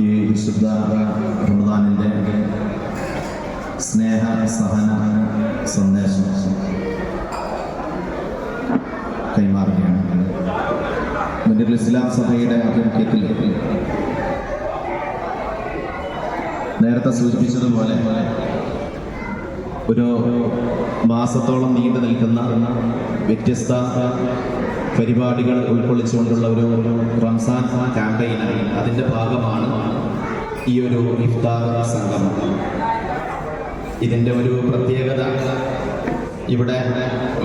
ഈ വിശുദ്ധ റമദാനിന്റെ സ്നേഹ സഹന സന്ദേശം കൈമാറുകയാണ്. ഇസ്ലാം സഭയുടെ ആഭിമുഖ്യത്തിൽ നേരത്തെ സൂചിപ്പിച്ചതുപോലെ ഒരു മാസത്തോളം നീണ്ടു നിൽക്കുന്ന വ്യത്യസ്ത പരിപാടികൾ ഉൾക്കൊള്ളിച്ചുകൊണ്ടുള്ള ഒരു റംസാൻ ക്യാമ്പയിൻ അതിന്റെ ഭാഗമാണ് ഈ ഒരു ഇഫ്താർ സംഗമം. ഇതിന്റെ ഒരു പ്രത്യേകത ഇവിടെ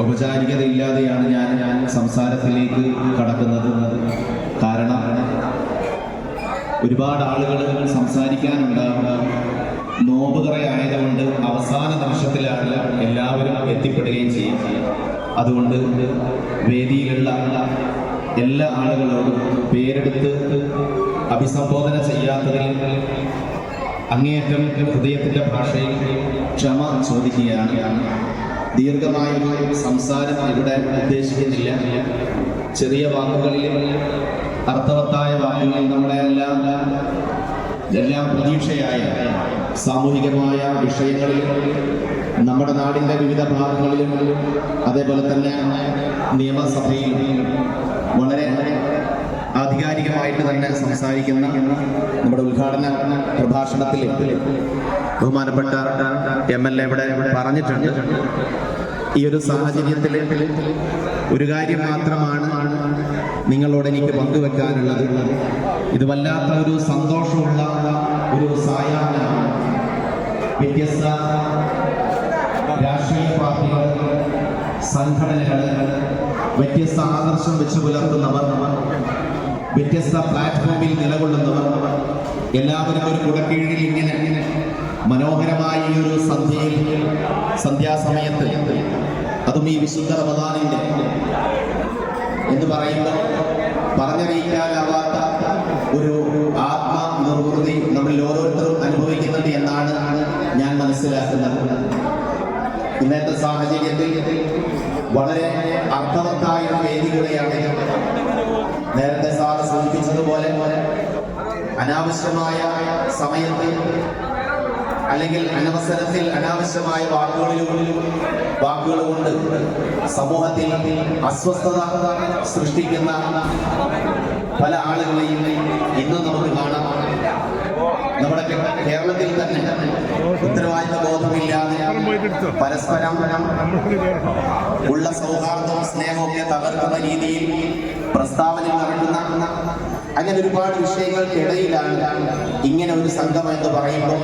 ഔപചാരികത ഇല്ലാതെയാണ് ഞാൻ ഞാൻ സംസാരത്തിലേക്ക് കടക്കുന്നത്. കാരണം ഒരുപാട് ആളുകൾ സംസാരിക്കാനുണ്ടാവും നോമ്പുകറയായതുകൊണ്ട് അവസാന നിമിഷത്തിലാണ് എല്ലാവരും എത്തിപ്പെടുകയും ചെയ്യും അതുകൊണ്ട് വേദിയിലുള്ള എല്ലാ ആളുകളോടും പേരെടുത്ത് അഭിസംബോധന ചെയ്യാത്തതിൽ അങ്ങേയറ്റം ഹൃദയത്തിന്റെ ഭാഷയിൽ ക്ഷമ ചോദിക്കുകയാണ്. ദീർഘമായ സംസാരം ഇവിടെ ഉദ്ദേശിക്കുന്നില്ല. ചെറിയ വാക്കുകളിൽ അർത്ഥവത്തായ വാക്കുകളിൽ നമ്മുടെ എല്ലാം എല്ലാം പ്രതീക്ഷയായ സാമൂഹികമായ വിഷയങ്ങളിൽ നമ്മുടെ നാടിന്റെ വിവിധ ഭാഗങ്ങളിലും അതേപോലെ തന്നെ നിയമസഭയിൽ വളരെ ആധികാരികമായിട്ട് തന്നെ സംസാരിക്കുന്ന നമ്മുടെ ഉദ്ഘാടന പ്രഭാഷണത്തിൽ ബഹുമാനപ്പെട്ട എം എൽ എ ഇവിടെ പറഞ്ഞിട്ടുണ്ട്. ഈ ഒരു സാഹചര്യത്തിൽ ഒരു കാര്യം മാത്രമാണ് നിങ്ങളോട് എനിക്ക് പങ്കുവെക്കാനുള്ളത്. ഇത് വല്ലാത്ത ഒരു സന്തോഷമുള്ള ഒരു സായാഹ്നമാണ് വ്യത്യസ്ത രാഷ്ട്രീയ പാർട്ടികൾ സംഘടനകൾ വ്യത്യസ്ത ആദർശം വെച്ച് പുലർത്തുന്നവർ വ്യത്യസ്ത പ്ലാറ്റ്ഫോമിൽ നിലകൊള്ളുന്നവർ എല്ലാവരും ഒരു കുടക്കീഴിൽ ഇങ്ങനെ മനോഹരമായ ഈ ഒരു സന്ധ്യയിൽ സന്ധ്യാസമയത്ത് അതും ഈ വിശുദ്ധ റമദാനിന്റെ എന്ന് പറയുമ്പോൾ പറഞ്ഞറിയിക്കാനാവാത്ത ഒരു ആത്മനിർവൃതി നമ്മളിൽ ഓരോരുത്തരും അനുഭവിക്കുന്നുണ്ട് എന്നാണ് ഞാൻ മനസ്സിലാക്കുന്നത്. ഇന്നത്തെ സാഹചര്യത്തിൽ വളരെ അർത്ഥവത്തായ വേദികളെയാണ് നേരത്തെ സാറ് സൂചിപ്പിച്ചതുപോലെ അനാവശ്യമായ സമയത്തിൽ അല്ലെങ്കിൽ അനവസരത്തിൽ അനാവശ്യമായ വാക്കുകളിലൂടെ വാക്കുകൾ കൊണ്ട് സമൂഹത്തിൽ അസ്വസ്ഥത സൃഷ്ടിക്കുന്ന പല ആളുകളെയും ഇന്ന് നമുക്ക് കാണാം. കേരളത്തിൽ തന്നെ ഉത്തരവാദിത്ത ബോധമില്ലാതെ പരസ്പരം ഉള്ള സൗഹാർദ്ദവും സ്നേഹവും ഒക്കെ തകർക്കുന്ന രീതിയിൽ പ്രസ്താവനകൾ നടക്കുന്ന അങ്ങനെ ഒരുപാട് വിഷയങ്ങൾക്കിടയിലാണ് ഇങ്ങനെ ഒരു സംഘം എന്ന് പറയുമ്പോൾ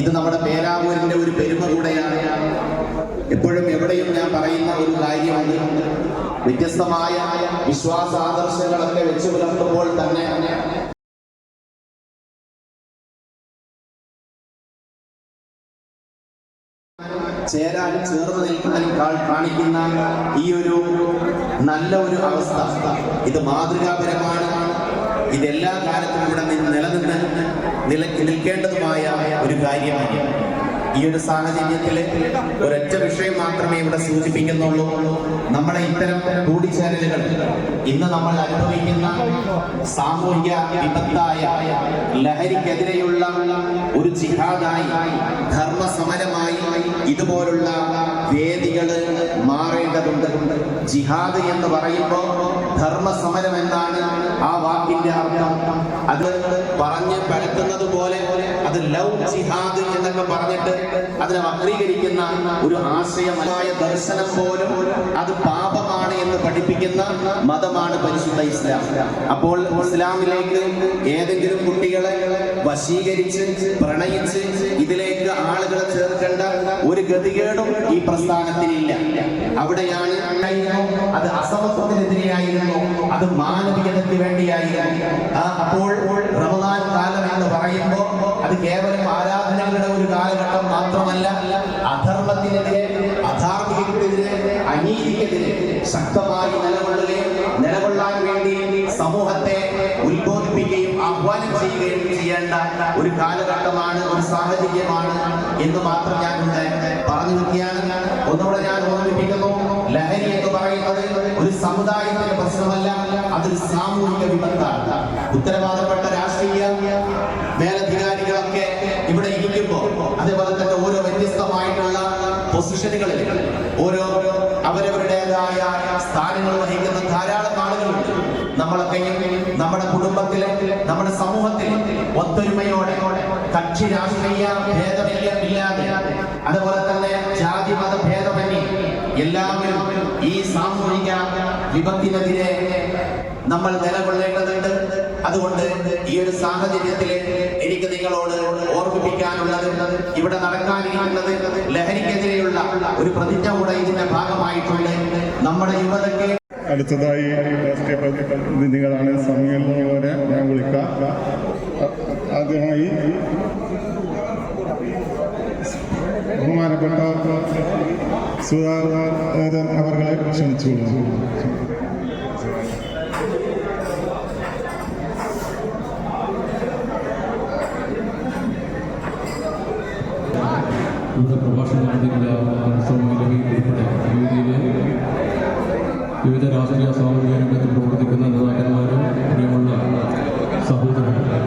ഇത് നമ്മുടെ പേരാവൂരിന്റെ ഒരു പെരുമ കൂടെയാണ്. എപ്പോഴും എവിടെയും ഞാൻ പറയുന്ന ഒരു കാര്യമാണ്. വ്യത്യസ്തമായ വിശ്വാസ ആദർശങ്ങളൊക്കെ വെച്ച് പുലർത്തുമ്പോൾ തന്നെ ചേരാൻ ചേർന്ന് നിൽക്കുന്നതിനേക്കാൾ കാണിക്കുന്ന ഈ ഒരു നല്ല ഒരു അവസ്ഥ. ഇത് മാതൃകാപരമാണ്. ഇതെല്ലാ കാലത്തും ഇവിടെ നിന്ന് നിലനിന്ന് നില നിൽക്കേണ്ടതുമായ ഒരു കാര്യമാണ്. ഈ ഒരു സാഹചര്യത്തിൽ ഒരൊറ്റ വിഷയം മാത്രമേ ഇവിടെ സൂചിപ്പിക്കുന്നുള്ളൂ. നമ്മളെ ഇത്തരം കൂടിച്ചേരലുകൾ ഇന്ന് നമ്മൾ അനുഭവിക്കുന്ന സാമൂഹിക വിപത്തായ ലഹരിക്കെതിരെയുള്ള ഒരു ജിഹാദായി ധർമ്മസമരമായി ഇതുപോലുള്ള വേദികൾ മാറേണ്ടതുണ്ട്. ജിഹാദ് എന്ന് പറയുമ്പോൾ ധർമ്മസമരം എന്നാണ് ആ വാക്കിന്റെ അർത്ഥം. അത് പറഞ്ഞ് പരത്തുന്നത് പോലെ അത് ലവ് ജിഹാദ് എന്നൊക്കെ പറഞ്ഞിട്ട് അതിനെ വക്രീകരിക്കുന്ന ഒരു ആശയമായ ദർശനം പോലും അത് പാപമാണ് എന്ന് പഠിപ്പിക്കുന്ന മതമാണ് പരിശുദ്ധ ഇസ്ലാം. അപ്പോൾ ഇസ്ലാമിലേക്ക് ഏതെങ്കിലും കുട്ടികളെ വശീകരിച്ച് പ്രണയിച്ച് ഇതിലേക്ക് ആളുകളെ ചേർക്കേണ്ട ഒരു ഗതികേടും ഈ പ്രസ്ഥാനത്തിനില്ല. അവിടെയാണ് അത് അസമത്വത്തിനെതിരെയായിരുന്നു അത് മാനവികതയ്ക്ക് വേണ്ടിയായിരുന്നു. അപ്പോൾ റമദാൻ കാലം എന്ന് പറയുമ്പോൾ അത് കേവലം ആരാധനകളുടെ ഒരു കാലഘട്ടം മാത്രമല്ല അധർമ്മത്തിനെതിരെ അധാർമികത്തിനെതിരെ അനീതിക്കെതിരെ ശക്തമായി നിലകൊള്ളുകയും നിലകൊള്ളാൻ വേണ്ടി സമൂഹത്തെ ചെയ്യേണ്ട ഒരു കാലഘട്ടമാണ് ഒരു സാഹചര്യമാണ് എന്ന് മാത്രം ഞാൻ ഇവിടെ പറഞ്ഞു നിൽക്കുകയാണ്. ഒന്നുകൂടെ ഞാൻ ഓർമ്മിപ്പിക്കുന്നു ലഹരി എന്ന് പറയുന്നത് ഒരു സമുദായത്തിന്റെ പ്രശ്നമല്ല അതൊരു സാമൂഹിക വിപത്താണ് ഉത്തരവാദപ്പെട്ട രാഷ്ട്രീയ നമ്മളൊക്കെയും നമ്മുടെ കുടുംബത്തിലെ നമ്മുടെ സമൂഹത്തിൽ ഒത്തൊരുമയോടെ കക്ഷി രാഷ്ട്രീയ ഭേദമില്ലാതെ അതുപോലെ തന്നെ ജാതി മത ഭേദമന്യേ എല്ലാവരും ഈ സാമൂഹിക വിപത്തിനെതിരെ നമ്മൾ നിലകൊള്ളേണ്ടതുണ്ട്. അതുകൊണ്ട് ഈ ഒരു സാഹചര്യത്തിൽ എനിക്ക് നിങ്ങളോട് ഓർമ്മിപ്പിക്കാനുള്ളത് ഇവിടെ നടക്കാനിരിക്കുന്നത് ലഹരിക്കെതിരെയുള്ള ഒരു പ്രതിജ്ഞ കൂടെ ഇതിന്റെ ഭാഗമായിട്ടുണ്ട്. നമ്മുടെ യുവതയ്ക്ക് അടുത്തതായി രാഷ്ട്രീയ പ്രതിനിധികളാണ് സമീപനോടെ ഞാൻ വിളിക്കാം ആദ്യമായി ബഹുമാനപ്പെട്ട സുധാകരൻ അവർകളെ ക്ഷണിച്ചുകൊള്ളുന്നു. ഇവിടെ പ്രഭാഷണം നടത്തിയിട്ടുള്ള വിവിധ രാഷ്ട്രീയ സാമൂഹിക രംഗത്ത് പ്രവർത്തിക്കുന്ന നേതാക്കന്മാരും പ്രിയമുള്ള സഹോദരങ്ങൾ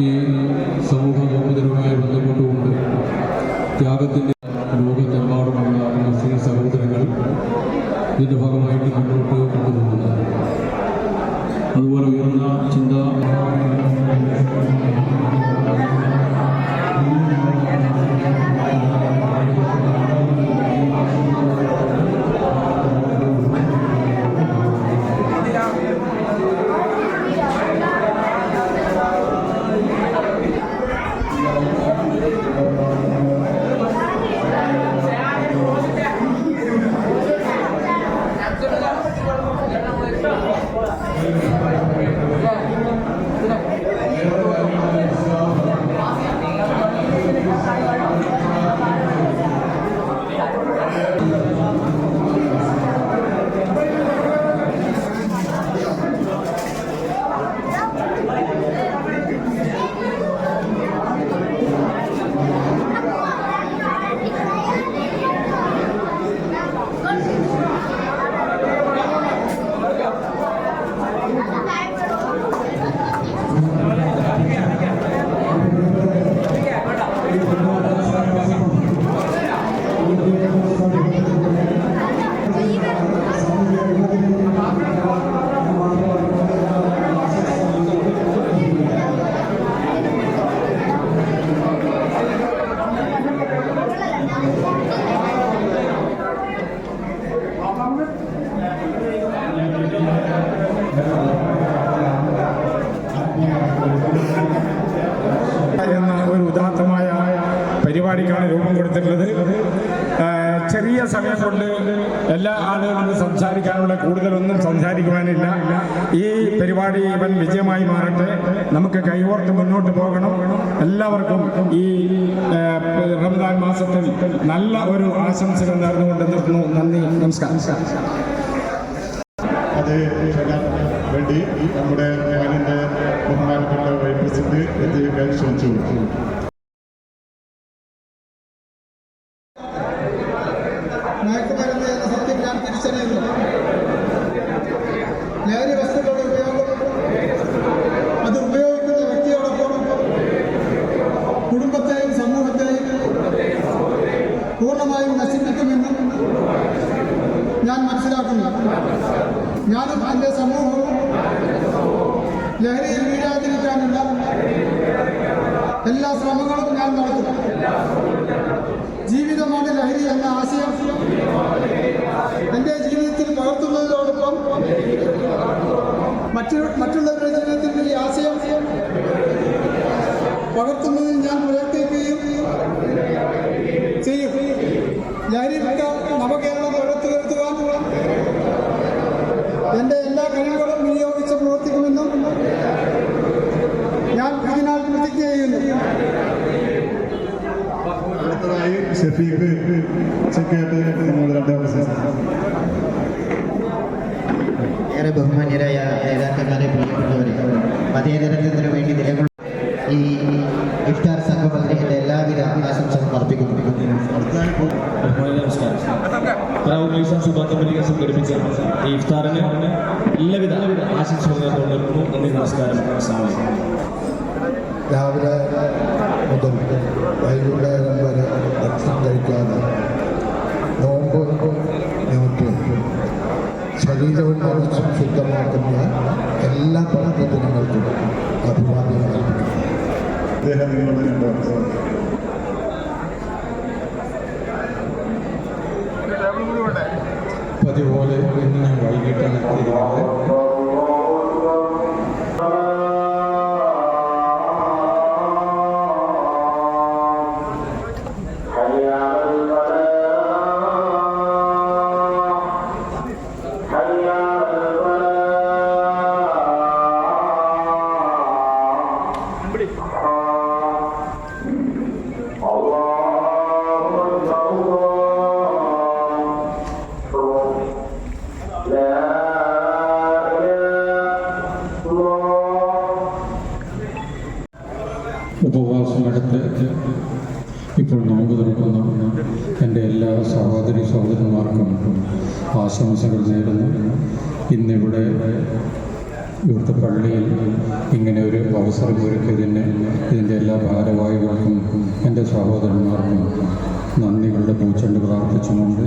ഈ സമൂഹ ബഹുദരവുമായി ബന്ധപ്പെട്ടുകൊണ്ട് ത്യാഗത്തിന്റെ ഈ പരിപാടി ഇവൻ വിജയമായി മാറട്ടെ. നമുക്ക് കൈകോർത്ത് മുന്നോട്ട് പോകണം. എല്ലാവർക്കും ഈ റമദാൻ മാസത്തിൽ നല്ല ഒരു ആശംസകൾ നേർന്നുകൊണ്ട് നിർത്തുന്നു. നന്ദി നമസ്കാരം. അത് വേണ്ടി നമ്മുടെ ബഹുമാനപ്പെട്ട വൈ പ്രസിഡന്റ് എത്തിക്കാൻ ക്ഷണിച്ചു ഞാനും എന്റെ സമൂഹവും ലഹരിയിൽ വീഴാതിരിക്കാനുള്ള എല്ലാ ശ്രമങ്ങളും ഞാൻ നടത്തും. മതേതരത്വത്തിന് വേണ്ടി നിലകൊള്ള. ഈ ഇഫ്താർ സംഘം അതിന്റെ എല്ലാവിധ ആശംസകളും അർപ്പിക്കുന്നു. നമസ്കാരം ലൈസൻസ് പത്തൊമ്പതിക സംഘടിപ്പിച്ച ഈ ഇഫ്താറിന് എല്ലാവിധ ആശംസകൾ നേർന്നുകൊണ്ടിരുന്നു നന്ദി നമസ്കാരം. രാവിലെ മുതൽ വൈകുന്നേരം വരെ ഭക്ഷണം കഴിക്കാതെ നോമ്പ് നോക്കി ശരീരവും മനസ്സും ശുദ്ധമാക്കുന്ന അദ്ദേഹം നിങ്ങളോട് രണ്ട് വർഷം പതിപോലെ ഇന്ന് ഞാൻ വൈകിട്ടാണ് എത്തിയിരിക്കുന്നത് ആശംസകൾ നേരുന്നു. ഇന്നിവിടെ ഇവിടുത്തെ പള്ളിയിൽ ഇങ്ങനെ ഒരു അവസരം ഒരുക്കിയതിന് ഇതിന്റെ എല്ലാ ഭാരവാഹികൾക്കും എന്റെ സഹോദരന്മാർക്കും നന്ദികളുടെ പൂച്ചെണ്ട് പ്രാർത്ഥിച്ചുകൊണ്ട്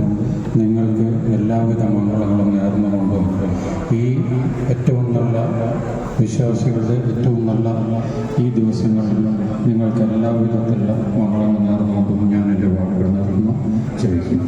നിങ്ങൾക്ക് എല്ലാവിധ മംഗളങ്ങളും നേർന്നുകൊണ്ടും ഈ ഏറ്റവും നല്ല വിശ്വാസികളുടെ ഏറ്റവും നല്ല ഈ ദിവസങ്ങളിൽ നിങ്ങൾക്ക് എല്ലാവിധത്തിലുള്ള മംഗളങ്ങൾ നേർന്നുകൊണ്ടും ഞാൻ എന്റെ വാക്കുകൾ നേർന്നു. ചെയ്യിക്കുന്നു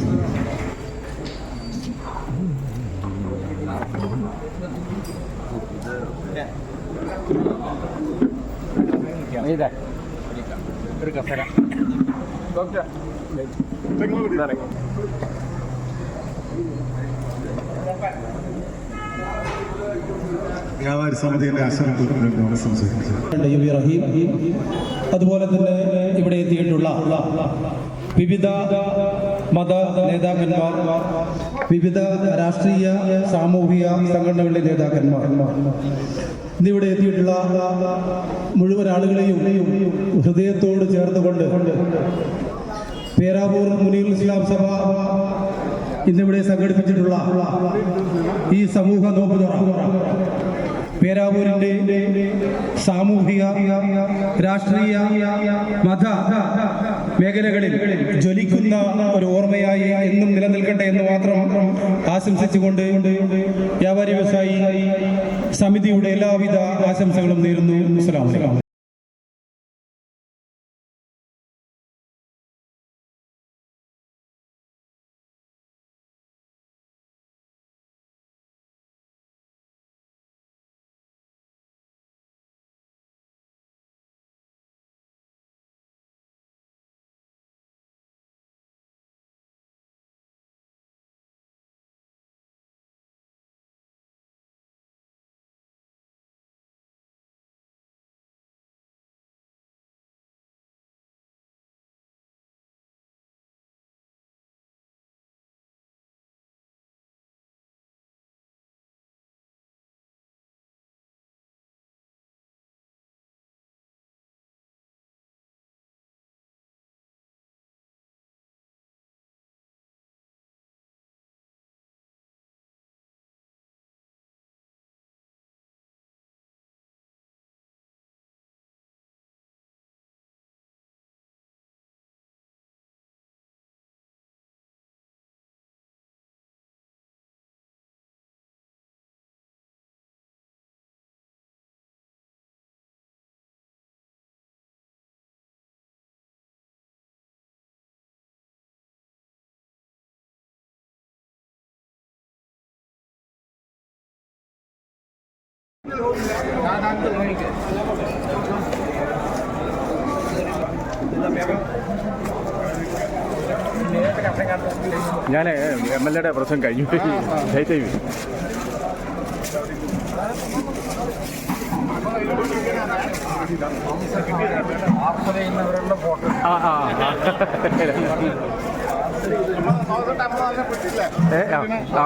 വ്യാപാരി സമിതിയുടെ ആശയങ്ങൾ സംസാരിക്കുന്നത് യു വി റഹീം അതുപോലെ തന്നെ ഇവിടെ എത്തിയിട്ടുള്ള വിവിധ മത നേതാക്കന്മാർ വിവിധ രാഷ്ട്രീയ സാമൂഹിക സംഘടനകളുടെ നേതാക്കന്മാർ. ഇന്നിവിടെ എത്തിയിട്ടുള്ള മുഴുവൻ ആളുകളെയും ഹൃദയത്തോട് ചേർന്നുകൊണ്ട് പേരാവൂർ മുനീർ ഇസ്ലാം സഭ ഇന്നിവിടെ സംഘടിപ്പിച്ചിട്ടുള്ള ഈ സമൂഹ നോമ്പ് പേരാവൂരിന്റെ സാമൂഹിക രാഷ്ട്രീയ മത മേഖലകളിൽ ജ്വലിക്കുന്ന ഒരു ഓർമ്മയായി എന്നും നിലനിൽക്കട്ടെ എന്ന് മാത്രം ആശംസിച്ചുകൊണ്ട് വ്യാപാരി വ്യവസായി സമിതിയുടെ എല്ലാവിധ ആശംസകളും നേരുന്നു. ഞാൻ എം എൽ എയുടെ പ്രശ്നം കഴിഞ്ഞു. ആയി ആ ആ. ആ ആ.